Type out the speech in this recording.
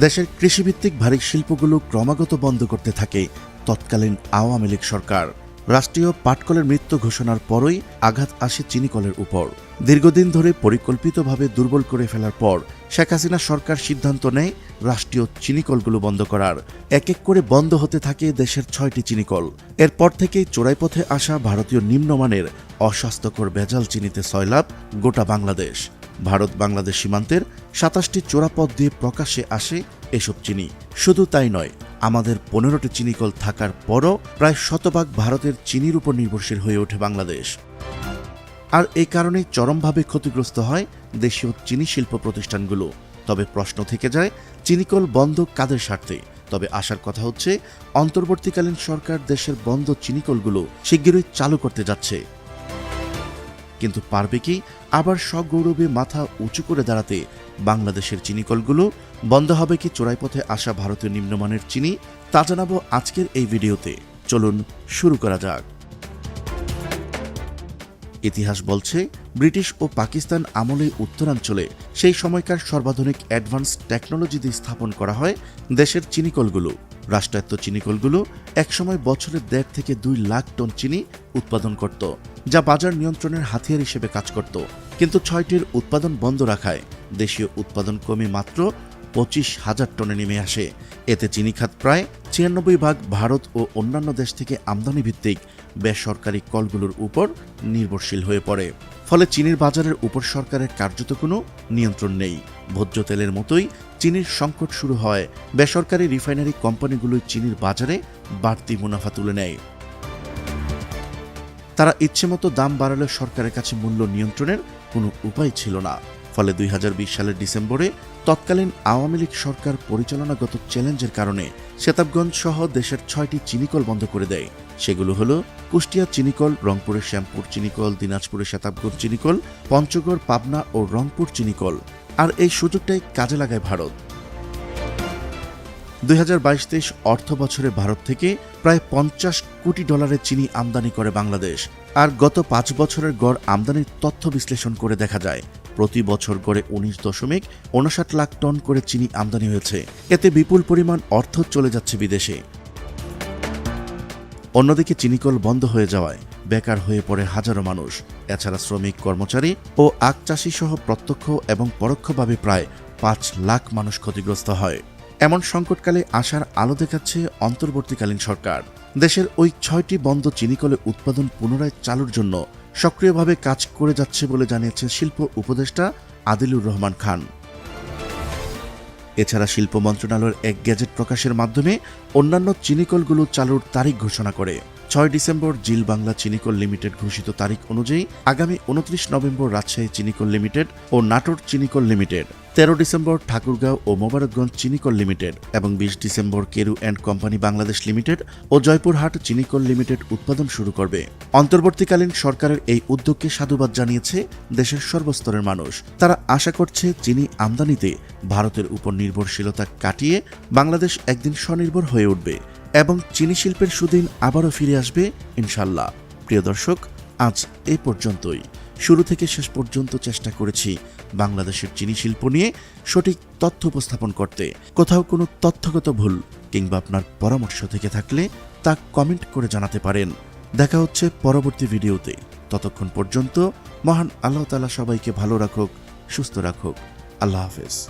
দেশের কৃষিভিত্তিক ভারী শিল্পগুলো ক্রমাগত বন্ধ করতে থাকে তৎকালীন আওয়ামী লীগ সরকার। রাষ্ট্রীয় পাটকলের মৃত্যু ঘোষণার পরই আঘাত আসে চিনিকলের উপর। দীর্ঘদিন ধরে পরিকল্পিতভাবে দুর্বল করে ফেলার পর শেখ হাসিনা সরকার সিদ্ধান্ত নেয় রাষ্ট্রীয় চিনিকলগুলো বন্ধ করার। এক এক করে বন্ধ হতে থাকে দেশের ছয়টি চিনিকল এরপর থেকেই চোরাই পথে আসা ভারতীয় নিম্নমানের অস্বাস্থ্যকর ভেজাল চিনিতে সয়লাভ গোটা বাংলাদেশ। ভারত বাংলাদেশ সীমান্তের সাতাশটি চোরাপথ দিয়ে প্রকাশ্যে আসে এসব চিনি। শুধু তাই নয়, আমাদের পনেরোটি চিনিকল থাকার পরও প্রায় শতভাগ ভারতের চিনির উপর নির্ভরশীল হয়ে ওঠে বাংলাদেশ। আর এই কারণে চরমভাবে ক্ষতিগ্রস্ত হয় দেশীয় চিনি শিল্প প্রতিষ্ঠানগুলো। তবে প্রশ্ন থেকে যায়, চিনিকল বন্ধ কাদের স্বার্থে? তবে আসার কথা হচ্ছে, অন্তর্বর্তীকালীন সরকার দেশের বন্ধ চিনিকলগুলো শিগগিরই চালু করতে যাচ্ছে। কিন্তু পারবে কি? আবার সগৌরবে মাথা উঁচু করে দাঁড়াতে বাংলাদেশের চিনিকলগুলো বন্ধ হবে কি চোরাই পথে আসা ভারতীয় নিম্নমানের চিনি? তা জানাব আজকের এই ভিডিওতে। চলুন শুরু করা যাক। ইতিহাস বলছে, ব্রিটিশ ও পাকিস্তান আমলে উত্তরাঞ্চলে সেই সময়কার সর্বাধুনিক অ্যাডভান্স টেকনোলজি দিয়ে স্থাপন করা হয় দেশের চিনিকলগুলো রাষ্ট্রায়ত্ত চিনিকলগুলো একসময় বছরে দেড় থেকে দুই লাখ টন চিনি উৎপাদন করত, যা বাজার নিয়ন্ত্রণের হাতিয়ার হিসেবে কাজ করত। কিন্তু ছয়টির উৎপাদন বন্ধ রাখায় দেশীয় উৎপাদন কমে মাত্র পঁচিশ হাজার টনে নেমে আসে। এতে চিনি খাত প্রায় ছিয়ানব্বই ভাগ ভারত ও অন্যান্য দেশ থেকে আমদানি ভিত্তিক বেসরকারি কলগুলোর উপর নির্ভরশীল হয়ে পড়ে। ফলে চিনির বাজারের উপর সরকারের কার্যত কোনো নিয়ন্ত্রণ নেই। ভোজ্য তেলের মতোই চিনির সংকট শুরু হয়। বেসরকারি রিফাইনারি কোম্পানিগুলোই চিনির বাজারে বাড়তি মুনাফা তুলে নেয়। তারা ইচ্ছেমতো দাম বাড়ালে সরকারের কাছে মূল্য নিয়ন্ত্রণের কোনো উপায় ছিল না। ফলে দুই হাজার বিশ সালের ডিসেম্বরে তৎকালীন আওয়ামী লীগ সরকার পরিচালনাগত চ্যালেঞ্জের কারণে সেতাবগঞ্জ সহ দেশের ছয়টি চিনিকল বন্ধ করে দেয়। সেগুলো হলো কুষ্টিয়া চিনিকল রংপুরের শ্যামপুর চিনিকল দিনাজপুরের সেতাবগঞ্জ চিনিকল, পঞ্চগড়, পাবনা ও রংপুর চিনিকল। আর এই সুযোগটাই কাজে লাগায় ভারত। দুই হাজার বাইশ অর্থ বছরে ভারত থেকে প্রায় পঞ্চাশ কোটি ডলারের চিনি আমদানি করে বাংলাদেশ। আর গত পাঁচ বছরের গড় আমদানির তথ্য বিশ্লেষণ করে দেখা যায় প্রতি বছর গড়ে উনিশ দশমিক উনষাট লাখ টন করে চিনি আমদানি হয়েছে। এতে বিপুল পরিমাণ অর্থ চলে যাচ্ছে বিদেশে। অন্যদিকে চিনিকল বন্ধ হয়ে যাওয়ায় বেকার হয়ে পড়ে হাজারো মানুষ। এছাড়া শ্রমিক, কর্মচারী ও আখ চাষি সহ প্রত্যক্ষ এবং পরোক্ষভাবে প্রায় পাঁচ লাখ মানুষ ক্ষতিগ্রস্ত হয়। এমন সংকটকালে আশার আলো দেখাচ্ছে অন্তর্বর্তীকালীন সরকার। দেশের ওই ছয়টি বন্ধ চিনিকলে উৎপাদন পুনরায় চালুর জন্য সক্রিয়ভাবে কাজ করে যাচ্ছে বলে জানিয়েছেন শিল্প উপদেষ্টা আদিলুর রহমান খান। এছাড়া শিল্প মন্ত্রণালয়ের এক গ্যাজেট প্রকাশের মাধ্যমে অন্যান্য চিনিকলগুলো চালুর তারিখ ঘোষণা করে। ছয় ডিসেম্বর জিল বাংলা চিনিকল লিমিটেড ঘোষিত তারিখ অনুযায়ী আগামী উনত্রিশ নভেম্বর রাজশাহী চিনিকল লিমিটেড ও নাটোর চিনিকল লিমিটেড, তেরো ডিসেম্বর ঠাকুরগাঁও ও মোবারকগঞ্জ চিনিকল লিমিটেড এবং বিশ December Keru and company Bangladesh limited ও জয়পুরহাট চিনিকল লিমিটেড উৎপাদন শুরু করবে। অন্তর্বর্তীকালীন সরকারের এই উদ্যোগকে সাধুবাদ জানিয়েছে দেশের সর্বস্তরের মানুষ। তারা আশা করছে চিনি আমদানিতে ভারতের উপর নির্ভরশীলতা কাটিয়ে বাংলাদেশ একদিন স্বনির্ভর হয়ে উঠবে। এবং চিনি শিল্পের সুদিন আবারও ফিরে আসবে, ইনশাল্লাহ। প্রিয় দর্শক, আজ এ পর্যন্তই। শুরু থেকে শেষ পর্যন্ত চেষ্টা করেছি বাংলাদেশের চিনি শিল্প নিয়ে সঠিক তথ্য উপস্থাপন করতে। কোথাও কোনো তথ্যগত ভুল কিংবা আপনার পরামর্শ থেকে থাকলে তা কমেন্ট করে জানাতে পারেন। দেখা হচ্ছে পরবর্তী ভিডিওতে। ততক্ষণ পর্যন্ত মহান আল্লাহ তালা সবাইকে ভালো রাখুক, সুস্থ রাখুক। আল্লাহ হাফেজ।